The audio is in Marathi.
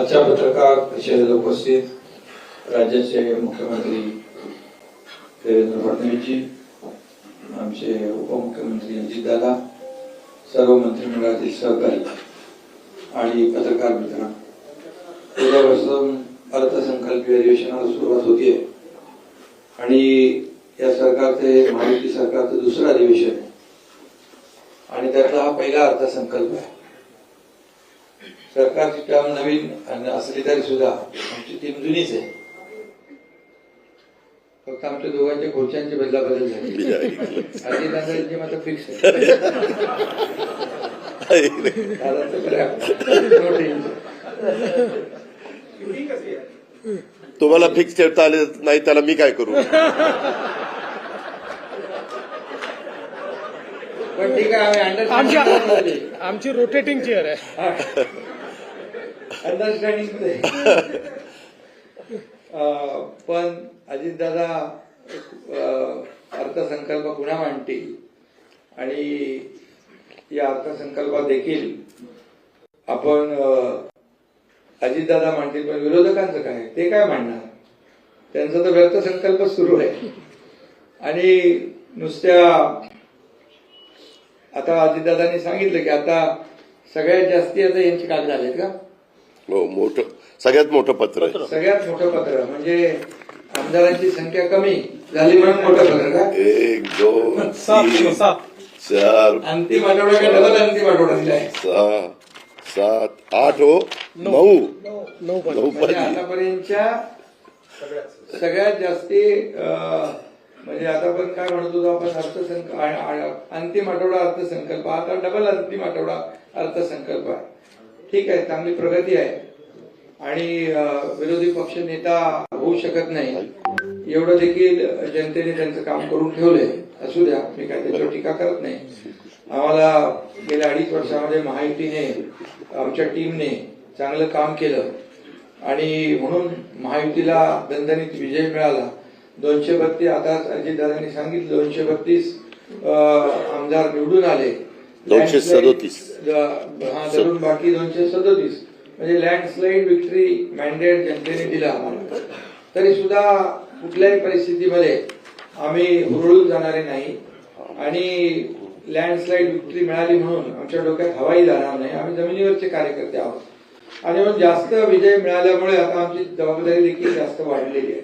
आजच्या पत्रकार परिषदेला उपस्थित राज्याचे मुख्यमंत्री देवेंद्र फडणवीसजी आमचे उपमुख्यमंत्री अजितदादा सर्व मंत्रिमंडळातील सहकारी आणि पत्रकार मित्र. उद्यापासून अर्थसंकल्पीय अधिवेशनाला सुरुवात होतीये. आणि या सरकारचे महायुती सरकारचं दुसरं अधिवेशन आहे. आणि त्यातला हा पहिला अर्थसंकल्प आहे. सरकारची टर्म नवीन आणि असली तरी सुद्धा. आमची टीम जुनीच आहे. फक्त आमच्या दोघांच्या खुर्च्यांची बदला बदल झाली. दादांची मात्र फिक्स आहे. तुम्हाला फिक्स ठेवता आले नाही त्याला मी काय करू? पण ठीक आहे आम्ही आमच्या अंडरस्टँडिंग आमची रोटेटिंग चेअर आहे. अंडरस्टँडिंग पण अजितदादा अर्थसंकल्प पुन्हा मांडतील आणि या अर्थसंकल्पात देखील आपण अजितदादा मांडतील पण विरोधकांचं काय ते काय मांडणार? त्यांचा तर व्यर्थ संकल्प सुरू आहे. आणि नुसत्या आता अजितदादांनी सांगितलं की आता सगळ्यात जास्ती आता यांची कागद आलेत का? हो मोठं सगळ्यात मोठं पत्र आहे. सगळ्यात मोठं पत्र म्हणजे आमदारांची संख्या कमी झाली म्हणून मोठं पत्र का? एक दोन तीन चार अंतिम आठवडा का डबल अंतिम आठवडा दिलाय सहा सात आठ हो नऊ. नऊ. पण म्हणजे पण आतापर्यंतच्या सगळ्यात जास्ती अं, म्हणजे आतापर्यंत काय म्हणत होतो आपण अर्थसंकल्प अंतिम आठवडा अर्थसंकल्प. आता डबल अंतिम आठवडा अर्थसंकल्प आहे. ठीक आहे चांगली प्रगती आहे. आणि विरोधी पक्ष नेता होऊ शकत नाही. एवढं देखील जनतेने त्यांचं काम करून ठेवलंय. असू द्या मी काय त्याच्यावर टीका करत नाही. आम्हाला गेल्या अडीच वर्षामध्ये महायुतीने आमच्या टीमने चांगलं काम केलं. आणि म्हणून महायुतीला दणदणीत विजय मिळाला. दोनशे बत्तीस आता अजितदादांनी सांगितलं दोनशे बत्तीस आमदार निवडून आले. दोनशे सदोतीस. धरून बाकी दोनशे सदोतीस. म्हणजे लँडस्लाईड विक्ट्री मॅन्डेट जनतेने दिला आम्हाला. तरी सुद्धा कुठल्याही परिस्थितीमध्ये आम्ही हुरळून जाणारे नाही. आणि लँडस्लाईड विक्ट्री मिळाली म्हणून आमच्या डोक्यात हवाई जाणार नाही. आम्ही जमिनीवरचे कार्यकर्ते आहोत. आणि म्हणून जास्त विजय मिळाल्यामुळे आता आमची जबाबदारी देखील जास्त वाढलेली आहे.